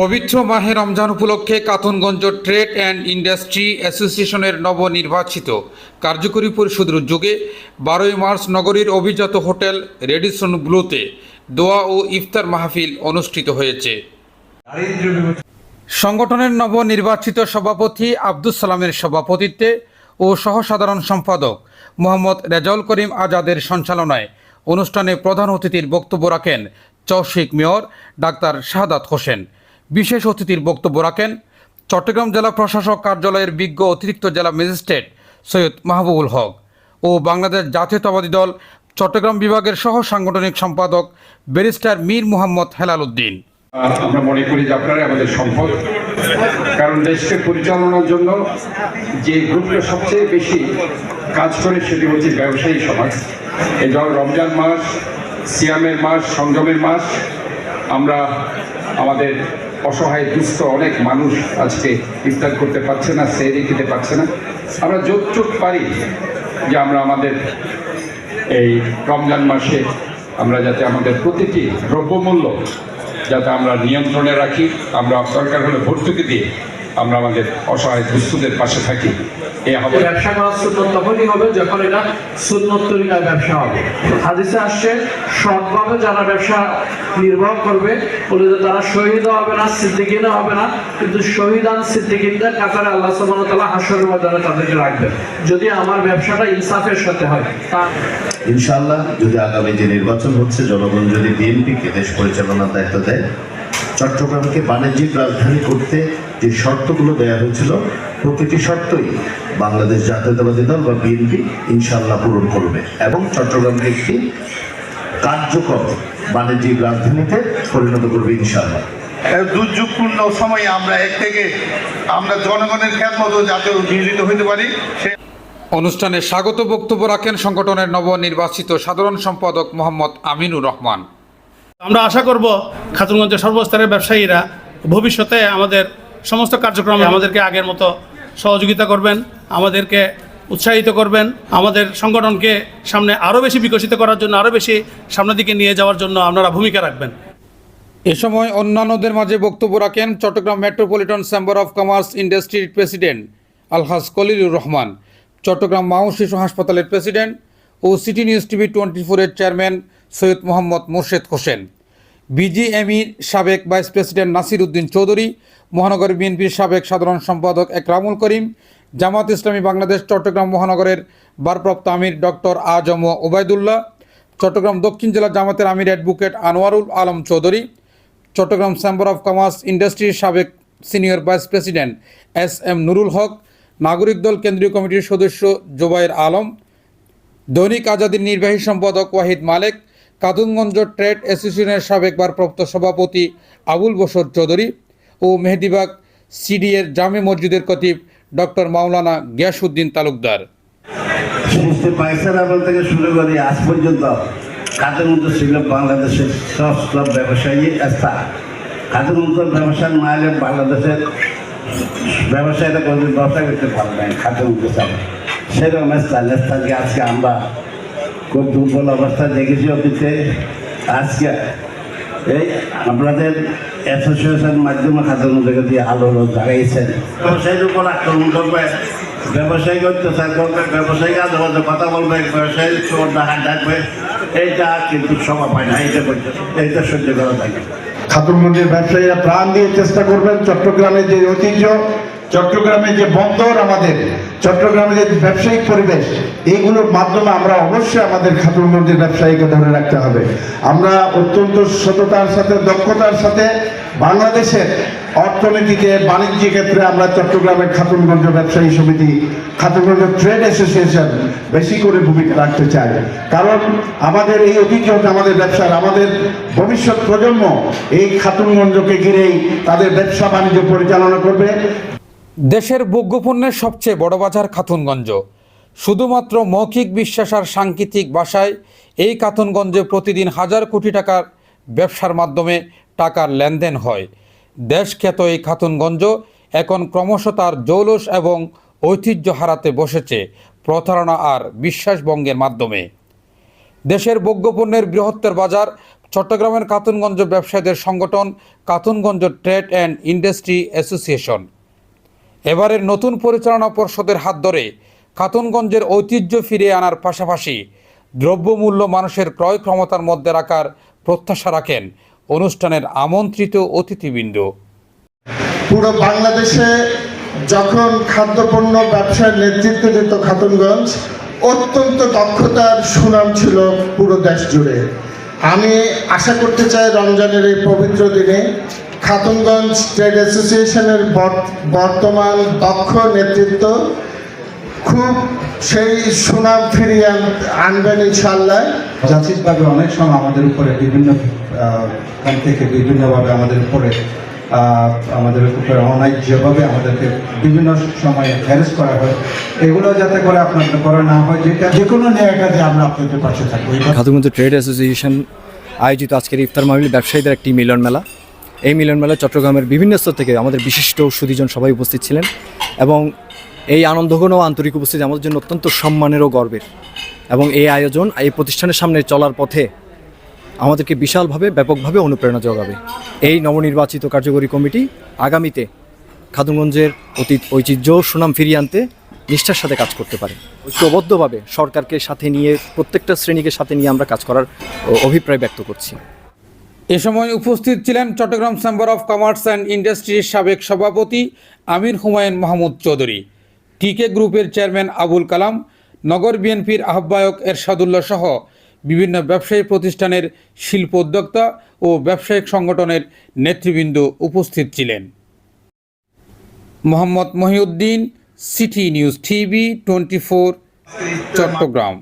পবিত্র মাহে রমজান উপলক্ষে কাতনগঞ্জ ট্রেড অ্যান্ড ইন্ডাস্ট্রি অ্যাসোসিয়েশনের নবনির্বাচিত কার্যকরী পরিষদের উদ্যোগে বারোই মার্চ নগরীর অভিজাত হোটেল রেডিসন ব্লুতে দোয়া ও ইফতার মাহফিল অনুষ্ঠিত হয়েছে। সংগঠনের নবনির্বাচিত সভাপতি আব্দুল সালামের সভাপতিত্বে ও সহসাধারণ সম্পাদক মোহাম্মদ রেজাউল করিম আজাদের সঞ্চালনায় অনুষ্ঠানে প্রধান অতিথির বক্তব্য রাখেন চৌশিক মেয়র ডাক্তার শাহাদাত হোসেন। বিশেষ অতিথির বক্তব্য রাখেন চট্টগ্রাম জেলা প্রশাসক কার্যালয়ের বিজ্ঞ অতিরিক্ত জেলা ম্যাজিস্ট্রেট সৈয়দ মাহবুবুল হক ও বাংলাদেশ জাতীয়তাবাদী দল চট্টগ্রাম বিভাগের সহ সাংগঠনিক সম্পাদক ব্যারিস্টার মীর মোহাম্মদ হেলাল উদ্দিন। আমরা মনে করি যে আপনারাই আমাদের সম্পদ। কারণ দেশকে পরিচালনার জন্য যে গ্রুপটা সবচেয়ে বেশি কাজ করে সেটি হচ্ছে ব্যবসায়ী সমাজ। এই ধর রমজান মাস, সিয়ামের মাস সংযমের মাস। আমরা আমাদের অসহায় দুঃস্থ অনেক মানুষ আজকে ইফতার করতে পারছে না সেরে খেতে পারছে না। আমরা যতটুক পারি যে আমরা আমাদের এই রমজান মাসে আমরা যাতে আমাদের প্রতিটি দ্রব্যমূল্য যাতে আমরা নিয়ন্ত্রণে রাখি, আমরা দরকার হলে ভর্তুকি দিয়ে আমরা আমাদের অসহায় দুস্থদের পাশে থাকি। ব্যবসা করা সুন্নত তখনই হবে যখন এটা সুন্নত তরিকার ব্যবসা হবে। হাদিসে আসছে সৎভাবে যারা ব্যবসা নির্বাহ করবে বলে যে তারা শহীদও হবে না সিদ্দিকিনও হবে না কিন্তু শহীদান সিদ্দিকিনদের কাতারে আল্লাহ সুবহানাহু ওয়া তাআলা হাসরের ময়দানে তাদেরকে রাখবেন। যদি আমার ব্যবসাটা ইনসাফের সাথে হয় তা ইনশাআল্লাহ যদি আগামী যে নির্বাচন হচ্ছে জনগণ যদি বিএনপিকে দেশ পরিচালনার দায়িত্ব দেয় চট্টগ্রামকে বাণিজ্যিক রাজধানী করতে যে শর্তগুলো দেওয়া হয়েছিল প্রতিটি শর্তই বাংলাদেশ জাতীয়তাবাদী দল বা বিএনপি ইনশাআল্লাহ পূরণ করবে এবং চট্টগ্রামকে একটি কার্যকর বাণিজ্যিক রাজধানীতে পরিণত করবে ইনশাল্লাহ এই দুর্যোগপূর্ণ সময়ে আমরা এক থেকে আমরা জনগণের খ্যাতমত যাতে নিয়োজিত হইতে পারি। সে অনুষ্ঠানে স্বাগত বক্তব্য রাখেন সংগঠনের নবনির্বাচিত সাধারণ সম্পাদক মোহাম্মদ আমিনুর রহমান। আমরা আশা করব খাতুনগঞ্জের সর্বস্তরের ব্যবসায়ীরা ভবিষ্যতে আমাদের সমস্ত কার্যক্রমে আমাদেরকে আগের মতো সহযোগিতা করবেন আমাদেরকে উৎসাহিত করবেন আমাদের সংগঠনকে সামনে আরও বেশি বিকশিত করার জন্য আরও বেশি সামনের দিকে নিয়ে যাওয়ার জন্য আপনারা ভূমিকা রাখবেন। এ সময় অন্যান্যদের মাঝে বক্তব্য রাখেন Chittagong metropolitan chamber of commerce ইন্ডাস্ট্রির প্রেসিডেন্ট আলহাজ কলিলুর রহমান চট্টগ্রাম মাও শিশু হাসপাতালের প্রেসিডেন্ট ও সিটি নিউজ টিভি টোয়েন্টি ফোরের চেয়ারম্যান সৈয়দ মোহাম্মদ মোর্শেদ হোসেন। বিজিএমইর সাবেক ভাইস প্রেসিডেন্ট নাসির উদ্দিন চৌধুরী মহানগর বিএনপির সাবেক সাধারণ সম্পাদক একরামুল করিম জামাত ইসলামী বাংলাদেশ চট্টগ্রাম মহানগরের ভারপ্রাপ্ত আমির ডক্টর আজম ওবায়দুল্লাহ, চট্টগ্রাম দক্ষিণ জেলা জামাতের আমির advocate Anwarul Alam Chowdhury, Chittagong chamber of commerce ইন্ডাস্ট্রির সাবেক senior vice president S M Nurul Haque, নাগরিক দল কেন্দ্রীয় কমিটির সদস্য জোবায়ের আলম, দৈনিক আজাদির নির্বাহী সম্পাদক ওয়াহিদ মালেক কাদুনগঞ্জ ট্রেড অ্যাসোসিয়েশনের সাবেক ভারপ্রাপ্ত সভাপতি আবুল বসর চৌধুরী ও মেহেদিবাগ সিডিএর জামে মসজিদের কতিব ডক্টর মাওলানা গিয়াসউদ্দিন তালুকদার। আমল থেকে শুরু করে আজ পর্যন্ত মধ্যে ছিল বাংলাদেশের সব ব্যবসায়ী কাদের মধ্যে ব্যবসা না এলে বাংলাদেশের ব্যবসায়ীরা কোনোদিন ব্যবসা করতে পারবে না খাদ্যের মধ্যে চাবে সেরকম স্থান স্থানকে আজকে আমরা খুব দুর্বল অবস্থা দেখেছি অতীতে আজকে এই আপনাদের অ্যাসোসিয়েশন মাধ্যমে খাদ্যের মধ্যে দিয়ে আলো জাগাইছেন ব্যবসায়ীর উপর আক্রমণ করবে। ব্যবসায়ী অত্যাচার করবে ব্যবসায়ী আজে বাজে কথা বলবে ব্যবসায়ী চোর ডাকাত ডাকবে। এইটা কিন্তু সভা পায় না এইটা করছে এইটা সহ্য করা থাকে খাতুনগঞ্জের ব্যবসায়ীরা প্রাণ দিয়ে চেষ্টা করবেন চট্টগ্রামের যে ঐতিহ্য চট্টগ্রামের যে বন্দর আমাদের চট্টগ্রামের যে ব্যবসায়িক পরিবেশ এইগুলোর মাধ্যমে আমরা অবশ্যই আমাদের খাতুনগঞ্জের ব্যবসায়ীকে ধরে রাখতে হবে। আমরা অত্যন্ত সততার সাথে, দক্ষতার সাথে বাংলাদেশের অর্থনীতিতে বাণিজ্য ক্ষেত্রে আমরা চট্টগ্রামের খাতুনগঞ্জ ব্যবসায়ী সমিতি খাতুনগঞ্জ ট্রেড অ্যাসোসিয়েশন বেশি করে ভূমিকা রাখতে চাই। কারণ আমাদের এই হচ্ছে আমাদের ব্যবসার, আমাদের ভবিষ্যৎ প্রজন্ম এই খাতুনগঞ্জকে ঘিরেই তাদের ব্যবসা বাণিজ্য পরিচালনা করবে। দেশের ভোগ্যপণ্যের সবচেয়ে বড় বাজার খাতুনগঞ্জ। শুধুমাত্র মৌখিক বিশ্বাস আর সাংকেতিক ভাষায় এই খাতুনগঞ্জে প্রতিদিন হাজার কোটি টাকার ব্যবসার মাধ্যমে টাকার লেনদেন হয়। দেশখ্যাত এই খাতুনগঞ্জ এখন ক্রমশ তার জৌলস এবং ঐতিহ্য হারাতে বসেছে প্রতারণা আর বিশ্বাসভঙ্গের মাধ্যমে। দেশের ভোগ্যপণ্যের বৃহত্তর বাজার চট্টগ্রামের কাতুনগঞ্জ ব্যবসায়ীদের সংগঠন Khatunganj trade and industry association. এবারের নতুন পরিচালনা পর্ষদের হাত ধরে খাতুনগঞ্জের ঐতিহ্য ফিরিয়ে আনার পাশাপাশি দ্রব্যমূল্য মানুষের ক্রয় ক্ষমতার মধ্যে রাখার প্রত্যাশা রাখেন অনুষ্ঠানের আমন্ত্রিত অতিথিবৃন্দ। পুরো বাংলাদেশে যখন খাদ্যপণ্য ব্যবসার নেতৃত্ব দিত খাতুনগঞ্জ, অত্যন্ত দক্ষতার সুনাম ছিল পুরো দেশ জুড়ে। আমি আশা করতে চাই রমজানের এই পবিত্র দিনে খাতুনগঞ্জ ট্রেড অ্যাসোসিয়েশনের বর- বর্তমান দক্ষ নেতৃত্ব খুব সেই সুনাম ফিরিয়ে আনবেন ইনশাল্লাহ যাচিতভাবে অনেক সময় আমাদের উপরে বিভিন্ন থেকে বিভিন্নভাবে আমাদের উপরে আমাদের উপরে অন্যায্যভাবে আমাদেরকে বিভিন্ন সময়ে হ্যারেস করা হয়। এগুলো যাতে করে আপনাদের করা না হয় যেটা যে কোনো ন্যায় কাজে আমরা আপনাদের পাশে থাকব। এই খাতুগঞ্জ ট্রেড অ্যাসোসিয়েশন আয়োজিত আজকের ইফতার মাহফিল ব্যবসায়ীদের একটি মিলন মেলা। এই মিলন মেলায় চট্টগ্রামের বিভিন্ন স্তর থেকে আমাদের বিশিষ্ট সুদীজন সবাই উপস্থিত ছিলেন এবং এই আনন্দঘন ও আন্তরিক উপস্থিতি আমাদের জন্য অত্যন্ত সম্মানের ও গর্বের। এবং এই আয়োজন এই প্রতিষ্ঠানের সামনে চলার পথে আমাদেরকে বিশালভাবে, ব্যাপকভাবে অনুপ্রেরণা যোগাবে। এই নবনির্বাচিত কার্যকরী কমিটি আগামীতে খাতুনগঞ্জের অতীত ঐতিহ্য, সুনাম ফিরিয়ে আনতে নিষ্ঠার সাথে কাজ করতে পারে। ঐক্যবদ্ধভাবে সরকারকে সাথে নিয়ে, প্রত্যেকটা শ্রেণীকে সাথে নিয়ে আমরা কাজ করার অভিপ্রায় ব্যক্ত করছি। এ সময় উপস্থিত ছিলেন Chittagong chamber of commerce and ইন্ডাস্ট্রির সাবেক সভাপতি আমির হুমায়ুন মাহমুদ চৌধুরী, টিকে গ্রুপের চেয়ারম্যান আবুল কালাম, নগর বিএনপির আহ্বায়ক এরশাদুল্লাহ সহ বিভিন্ন ব্যবসায়ী প্রতিষ্ঠানের শিল্প উদ্যোক্তা ও ব্যবসায়িক সংগঠনের নেতৃবৃন্দ উপস্থিত ছিলেন। Mohammad Mohiuddin, city news TV twenty Chittagong.